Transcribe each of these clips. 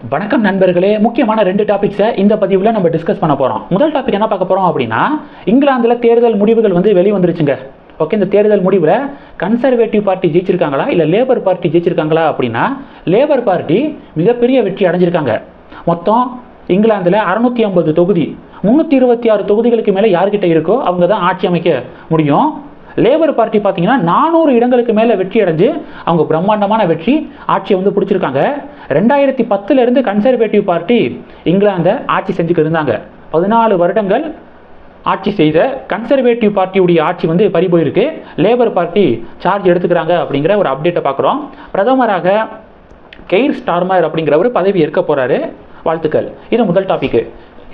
வணக்கம் நண்பர்களே முக்கியமான ரெண்டு டாபிக்ஸை இந்த பதிவில் நம்ம டிஸ்கஸ் பண்ண போகிறோம் முதல் டாபிக் என்ன பார்க்க போகிறோம் அப்படின்னா இங்கிலாந்தில் தேர்தல் முடிவுகள் வந்து வெளி வந்துருச்சுங்க ஓகே இந்த தேர்தல் முடிவில் கன்சர்வேட்டிவ் பார்ட்டி ஜெயிச்சிருக்காங்களா இல்லை லேபர் பார்ட்டி ஜெயிச்சிருக்காங்களா அப்படின்னா லேபர் பார்ட்டி மிகப்பெரிய வெற்றி அடைஞ்சிருக்காங்க. மொத்தம் இங்கிலாந்தில் அறுநூத்தி ஐம்பது தொகுதி முந்நூற்றி இருபத்தி ஆறு தொகுதிகளுக்கு மேலே யார்கிட்ட இருக்கோ அவங்க தான் ஆட்சி அமைக்க முடியும். லேபர் பார்ட்டி பார்த்தீங்கன்னா நானூறு இடங்களுக்கு மேலே வெற்றி அடைஞ்சு அவங்க பிரம்மாண்டமான வெற்றி ஆட்சியை வந்து பிடிச்சிருக்காங்க. ரெண்டாயிரத்தி பத்துலேருந்து கன்சர்வேட்டிவ் பார்ட்டி இங்கிலாந்தை ஆட்சி செஞ்சுக்கிட்டு இருந்தாங்க. பதினாலு வருடங்கள் ஆட்சி செய்த கன்சர்வேட்டிவ் பார்ட்டியுடைய ஆட்சி வந்து பறி போயிருக்கு. லேபர் பார்ட்டி சார்ஜ் எடுத்துக்கிறாங்க அப்படிங்கிற ஒரு அப்டேட்டை பார்க்குறோம். பிரதமராக கெய்ர் ஸ்டார்மர் அப்படிங்கிறவர் பதவி ஏற்க போகிறாரு வாழ்த்துக்கள். இது முதல் டாபிக்கு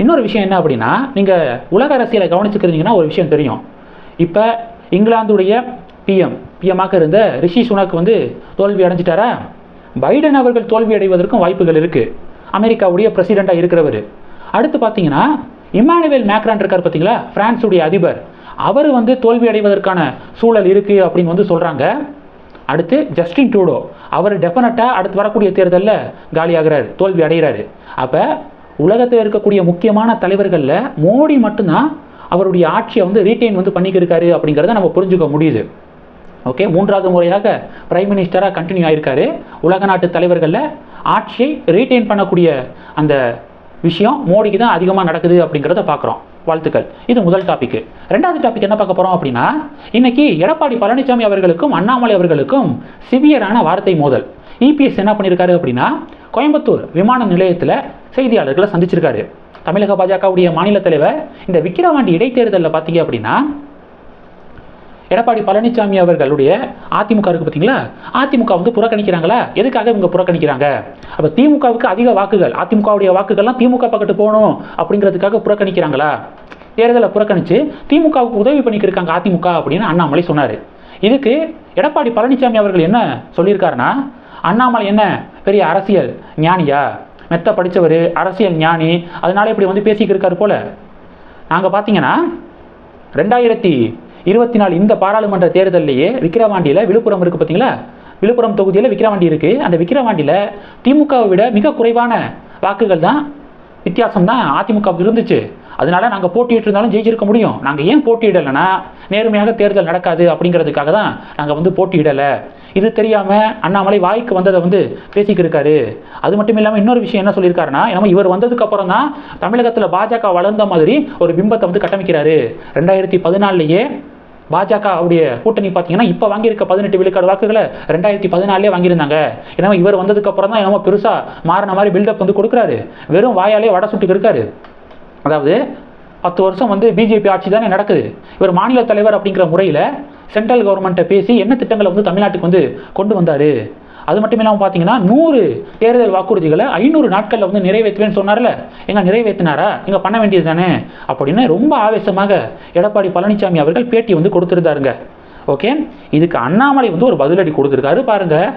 இன்னொரு விஷயம் என்ன அப்படின்னா நீங்கள் உலக அரசியலை கவனிச்சுக்கிறீங்கன்னா ஒரு விஷயம் தெரியும். இப்போ இங்கிலாந்துடைய பிஎம் பிஎம்மாக இருந்த ரிஷி சுனாக் வந்து தோல்வி அடைஞ்சிட்டாரா? பைடன் அவர்கள் தோல்வி அடைவதற்கும் வாய்ப்புகள் இருக்குது அமெரிக்காவுடைய பிரசிடெண்ட்டாக இருக்கிறவர். அடுத்து பார்த்தீங்கன்னா இமானுவேல் மேக்ரான் இருக்கார் பார்த்தீங்களா பிரான்ஸுடைய அதிபர். அவர் வந்து தோல்வி அடைவதற்கான சூழல் இருக்குது அப்படின்னு வந்து சொல்கிறாங்க அடுத்து ஜஸ்டின் ட்ரூடோ. அவர் டெஃபினட்டாக அடுத்து வரக்கூடிய தேர்தலில் காலியாகிறார் தோல்வி அடைகிறாரு. அப்போ உலகத்தில் இருக்கக்கூடிய முக்கியமான தலைவர்களில் மோடி மட்டும்தான் அவருடைய ஆட்சியை வந்து ரீட்டைன் வந்து பண்ணிக்கிருக்காரு அப்படிங்கிறத நம்ம புரிஞ்சுக்க முடியுது. ஓகே மூன்றாவது முறையாக பிரைம் மினிஸ்டராக கண்டினியூ ஆயிருக்காரு. உலக நாட்டு தலைவர்களில் ஆட்சியை ரீட்டைன் பண்ணக்கூடிய அந்த விஷயம் மோடிக்கு தான் அதிகமாக நடக்குது அப்படிங்கிறத பார்க்குறோம். வாழ்த்துக்கள். இது முதல் டாபிக் ரெண்டாவது டாபிக் என்ன பார்க்க போகிறோம் அப்படின்னா இன்னைக்கு எடப்பாடி பழனிசாமி அவர்களுக்கும் அண்ணாமலை அவர்களுக்கும் சிவியரான வார்த்தை மோதல். இபிஎஸ் என்ன பண்ணியிருக்காரு அப்படின்னா கோயம்புத்தூர் விமான நிலையத்தில் செய்தியாளர்களை சந்திச்சிருக்காரு. தமிழக பாஜகவுடைய மாநில தலைவர் இந்த விக்கிரவாண்டி இடைத்தேர்தலில் பார்த்தீங்க அப்படின்னா எடப்பாடி பழனிசாமி அவர்களுடைய அதிமுக இருக்கு பார்த்தீங்களா? அதிமுக வந்து புறக்கணிக்கிறாங்களா? எதுக்காக இவங்க புறக்கணிக்கிறாங்க? அப்போ திமுகவுக்கு அதிக வாக்குகள் அதிமுகவுடைய வாக்குகள்லாம் திமுக பக்கத்து போகணும் அப்படிங்கிறதுக்காக புறக்கணிக்கிறாங்களா? தேர்தலை புறக்கணித்து திமுகவுக்கு உதவி பண்ணிக்கிருக்காங்க இருக்காங்க அதிமுக அப்படின்னு அண்ணாமலை சொன்னார். இதுக்கு எடப்பாடி பழனிசாமி அவர்கள் என்ன சொல்லியிருக்காருன்னா அண்ணாமலை என்ன? பெரிய அரசியல் ஞானியா? மெத்த படித்தவர் அரசியல் ஞானி அதனால இப்படி வந்து பேசிக்கிட்டு போல் போல. நாங்கள் பார்த்தீங்கன்னா ரெண்டாயிரத்தி இருபத்தி நாலு இந்த பாராளுமன்ற தேர்தலிலேயே விக்கிரவாண்டியில் விழுப்புரம் இருக்குது பார்த்தீங்களா விழுப்புரம் தொகுதியில் விக்கிரவாண்டி இருக்குது அந்த விக்கிரவாண்டியில் திமுகவை விட மிக குறைவான வாக்குகள் தான் வித்தியாசம் தான் அதிமுகவுக்கு இருந்துச்சு. அதனால நாங்கள் போட்டியிட்டு இருந்தாலும் ஜெயிச்சிருக்க முடியும். நாங்கள் ஏன் போட்டியிடலைன்னா நேர்மையாக தேர்தல் நடக்காது அப்படிங்கிறதுக்காக தான் நாங்கள் வந்து போட்டியிடலை. இது தெரியாமல் அண்ணாமலை வாய்க்கு வந்ததை வந்து பேசிக்கிட்டு இருக்காரு. அது மட்டும் இல்லாமல் இன்னொரு விஷயம் என்ன சொல்லியிருக்காருன்னா ஏன்னா இவர் வந்ததுக்கு அப்புறம் தான் தமிழகத்தில் பாஜக வளர்ந்த மாதிரி ஒரு பிம்பத்தை வந்து கட்டமைக்கிறாரு. ரெண்டாயிரத்தி பதினாலுலேயே பாஜக அவருடைய கூட்டணி பார்த்தீங்கன்னா இப்போ வாங்கியிருக்க பதினெட்டு விழுக்காடு வாக்குகளை ரெண்டாயிரத்தி பதினாலே வாங்கியிருந்தாங்க. ஏன்னா இவர் வந்ததுக்கு அப்புறம் தான் என்னமோ பெருசாக மாறின மாதிரி பில்டப் வந்து கொடுக்குறாரு. வெறும் வாயாலே வடை சுட்டுக்கு இருக்காரு. அதாவது பத்து வருஷம் வந்து பிஜேபி ஆட்சி தானே நடக்குது. இவர் மாநில தலைவர் அப்படிங்கிற முறையில் சென்ட்ரல் கவர்மெண்ட்டை பேசி என்ன திட்டங்களை வந்து தமிழ்நாட்டுக்கு வந்து கொண்டு வந்தார்? அது மட்டும் இல்லாமல் பார்த்தீங்கன்னா நூறு தேர்தல் வாக்குறுதிகளை ஐநூறு நாட்களில் வந்து நிறைவேற்றுவேன்னு சொன்னார்ல. எங்க நிறைவேற்றினாரா? இங்கே பண்ண வேண்டியது தானே அப்படின்னு ரொம்ப ஆவேசமாக எடப்பாடி பழனிசாமி அவர்கள் பேட்டி வந்து கொடுத்துருந்தாருங்க. ஓகே? இதுக்கு அண்ணாமலை வந்து ஒரு பதிலடி கொடுத்துருக்காரு. பாருங்க.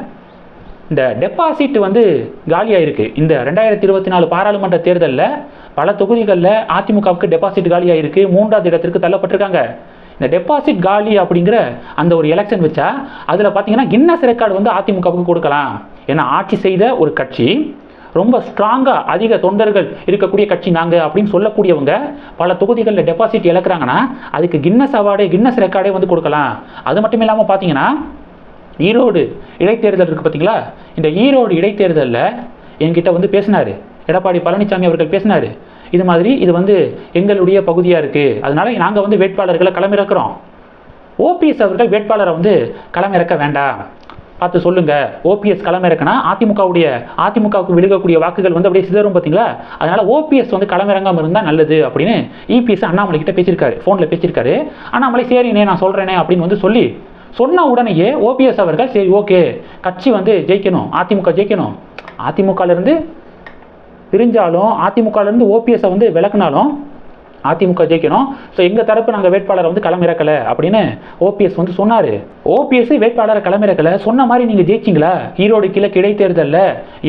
இந்த டெபாசிட் வந்து காலியாயிருக்கு. இந்த ரெண்டாயிரத்தி இருபத்தி நாலு பாராளுமன்ற தேர்தலில் பல தொகுதிகளில் அதிமுகவுக்கு டெபாசிட் காலியாயிருக்கு. மூன்றாவது இடத்திற்கு தள்ளப்பட்டிருக்காங்க. இந்த டெபாசிட் காலி அப்படிங்கிற அந்த ஒரு எலெக்ஷன் வச்சா அதில் பார்த்தீங்கன்னா கின்னஸ் ரெக்கார்டு வந்து அதிமுகவுக்கு கொடுக்கலாம். ஏன்னா ஆட்சி செய்த ஒரு கட்சி ரொம்ப ஸ்ட்ராங்காக அதிக தொண்டர்கள் இருக்கக்கூடிய கட்சி நாங்கள் அப்படின்னு சொல்லக்கூடியவங்க பல தொகுதிகளில் டெபாசிட் இழக்கிறாங்கன்னா அதுக்கு கின்னஸ் அவார்டு கின்னஸ் ரெக்கார்டே வந்து கொடுக்கலாம். அது மட்டும் இல்லாமல் பார்த்தீங்கன்னா ஈரோடு இடைத்தேர்தல் இருக்குது பார்த்தீங்களா இந்த ஈரோடு இடைத்தேர்தலில் என்கிட்ட வந்து பேசினார். எடப்பாடி பழனிசாமி அவர்கள் பேசினார். இது மாதிரி இது வந்து எங்களுடைய பகுதியாக இருக்குது அதனால நாங்கள் வந்து வேட்பாளர்களை களமிறக்கிறோம். ஓபிஎஸ் அவர்கள் வேட்பாளரை வந்து களமிறக்க வேண்டாம். பார்த்து சொல்லுங்க. ஓபிஎஸ் களமிறக்கினா அதிமுகவுடைய அதிமுகவுக்கு விழுகக்கூடிய வாக்குகள் வந்து அப்படியே சிதறும் பார்த்தீங்களா? அதனால ஓபிஎஸ் வந்து களமிறங்காமல் இருந்தால் நல்லது அப்படின்னு இபிஎஸ் அண்ணாமலை கிட்ட பேசியிருக்காரு. ஃபோனில் பேசியிருக்காரு. அண்ணாமலை சரிண்ணே நான் சொல்கிறேனே அப்படின்னு வந்து சொல்லி சொன்ன உடனேயே ஓபிஎஸ் அவர்கள் சரி ஓகே. கட்சி வந்து ஜெயிக்கணும். அதிமுக ஜெயிக்கணும். அதிமுகலேருந்து பிரிஞ்சாலும் அதிமுகலேருந்து ஓபிஎஸ்ஸை வந்து விளக்குனாலும் அதிமுக ஜெயிக்கணும். ஸோ எங்கள் தரப்பு நாங்கள் வேட்பாளரை வந்து களமிறக்கலை அப்படின்னு ஓபிஎஸ் வந்து சொன்னார். ஓபிஎஸ் வேட்பாளரை களமிறக்கலை. சொன்ன மாதிரி நீங்கள் ஜெயிச்சிங்களா? ஈரோடு கிழக்கு இடைத்தேர்தலில்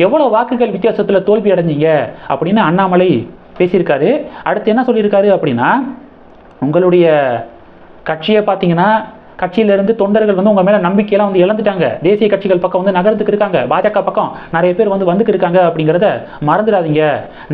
எவ்வளோ வாக்குகள் வித்தியாசத்தில் தோல்வி அடைஞ்சிங்க? அப்படின்னு அண்ணாமலை பேசியிருக்காரு. அடுத்து என்ன சொல்லியிருக்காரு அப்படின்னா உங்களுடைய கட்சியை பார்த்தீங்கன்னா கட்சியிலிருந்து தொண்டர்கள் வந்து உங்க மேல நம்பிக்கையெல்லாம் வந்து இழந்துட்டாங்க. தேசிய கட்சிகள் பக்கம் வந்து நகரத்துக்கு இருக்காங்க. பாஜக பக்கம் நிறைய பேர் வந்து வந்துக்கு இருக்காங்க அப்படிங்கிறத மறந்துடாதீங்க.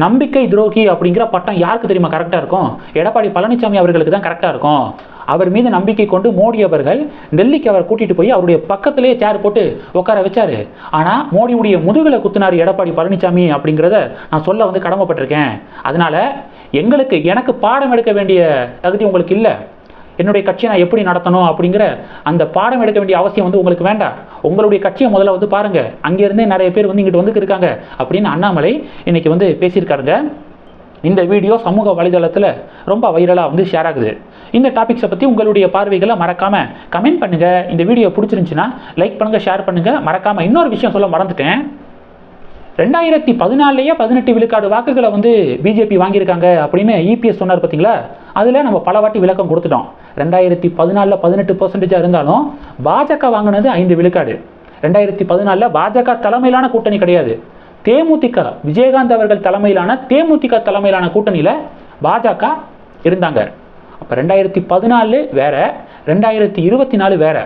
நம்பிக்கை துரோகி அப்படிங்கிற பட்டம் யாருக்கு தெரியுமா? கரெக்டாக இருக்கும். எடப்பாடி பழனிசாமி அவர்களுக்கு தான் கரெக்டாக இருக்கும். அவர் மீது நம்பிக்கை கொண்டு மோடி அவர்கள் டெல்லிக்கு அவர் கூட்டிட்டு போய் அவருடைய பக்கத்திலேயே சேர் போட்டு உட்கார வச்சாரு. ஆனால் மோடியுடைய முதுகில் குத்துனார் எடப்பாடி பழனிசாமி அப்படிங்கிறத நான் சொல்ல வந்து கடமைப்பட்டிருக்கேன். அதனால எங்களுக்கு எனக்கு பாடம் எடுக்க வேண்டிய தகுதி உங்களுக்கு இல்லை. என்னுடைய கட்சியை நான் எப்படி நடத்தணும் அப்படிங்கிற அந்த பாடம் எடுக்க வேண்டிய அவசியம் வந்து உங்களுக்கு வேண்டாம். உங்களுடைய கட்சியை முதல்ல வந்து பாருங்க. அங்கேருந்தே நிறைய பேர் வந்து இங்கிட்டு வந்து இருக்காங்க அப்படின்னு அண்ணாமலை இன்னைக்கு வந்து பேசியிருக்காருங்க. இந்த வீடியோ சமூக வலைதளத்தில் ரொம்ப வைரலாக வந்து ஷேர் ஆகுது. இந்த டாபிக்ஸை பற்றி உங்களுடைய பார்வைகளை மறக்காமல் கமெண்ட் பண்ணுங்கள் இந்த வீடியோ பிடிச்சிருந்துச்சுன்னா லைக் பண்ணுங்கள் ஷேர் பண்ணுங்கள் மறக்காமல் இன்னொரு விஷயம் சொல்ல மறந்துட்டேன். ரெண்டாயிரத்தி பதினாலேயே பதினெட்டு விழுக்காடு வாக்குகளை வந்து பிஜேபி வாங்கியிருக்காங்க அப்படின்னு இபிஎஸ் சொன்னார் பார்த்தீங்களா அதில் நம்ம பல வாட்டி விளக்கம் கொடுத்துட்டோம். ரெண்டாயிரத்தி பதினாலில் பதினெட்டு பர்சன்டேஜாக இருந்தாலும் பாஜக வாங்கினது ஐந்து விழுக்காடு. ரெண்டாயிரத்தி பதினாலில் பாஜக தலைமையிலான கூட்டணி கிடையாது. தேமுதிக விஜயகாந்த் அவர்கள் தலைமையிலான தேமுதிக தலைமையிலான கூட்டணியில் பாஜக இருந்தாங்க. அப்போ ரெண்டாயிரத்தி பதினாலு வேற ரெண்டாயிரத்தி இருபத்தி நாலு வேற.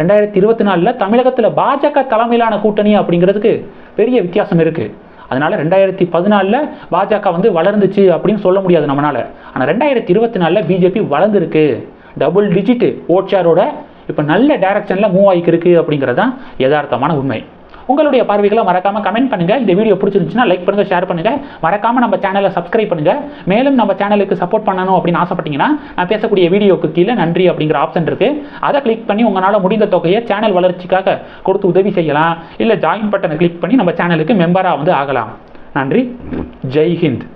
ரெண்டாயிரத்தி இருபத்தி நாலில் தமிழகத்தில் பாஜக தலைமையிலான கூட்டணி அப்படிங்கிறதுக்கு பெரிய வித்தியாசம் இருக்குது அதனால் ரெண்டாயிரத்தி பதினாலில் பாஜக வந்து வளர்ந்துச்சு அப்படின்னு சொல்ல முடியாது நம்மளால் ஆனால் ரெண்டாயிரத்தி இருபத்தி நாலில் பிஜேபி வளர்ந்துருக்கு. டபுள் டிஜிட் ஓட் ஷேரோட இப்போ நல்ல டேரக்ஷனில் மூவ் ஆகிக்கு அப்படிங்கிறது தான் யதார்த்தமான உண்மை. உங்களுடைய பார்வைகளை மறக்காமல் கமெண்ட் பண்ணுங்கள் இந்த வீடியோ பிடிச்சிருந்துச்சுன்னா லைக் பண்ணுங்கள் ஷேர் பண்ணுங்கள் மறக்காமல் நம்ம சேனலை சப்ஸ்கிரைப் பண்ணுங்கள் மேலும் நம்ம சேனலுக்கு சப்போர்ட் பண்ணணும் அப்படின்னு ஆசைப்பட்டீங்கன்னா நான் பேசக்கூடிய வீடியோக்கு கீழே நன்றி அப்படிங்கிற ஆப்ஷன் இருக்குது அதை கிளிக் பண்ணி உங்களால் முடிந்த தொகையை சேனல் வளர்ச்சிக்காக கொடுத்து உதவி செய்யலாம். இல்லை ஜாயின் பட்டனை கிளிக் பண்ணி நம்ம சேனலுக்கு மெம்பராக வந்து ஆகலாம். நன்றி. ஜெய் ஹிந்த்.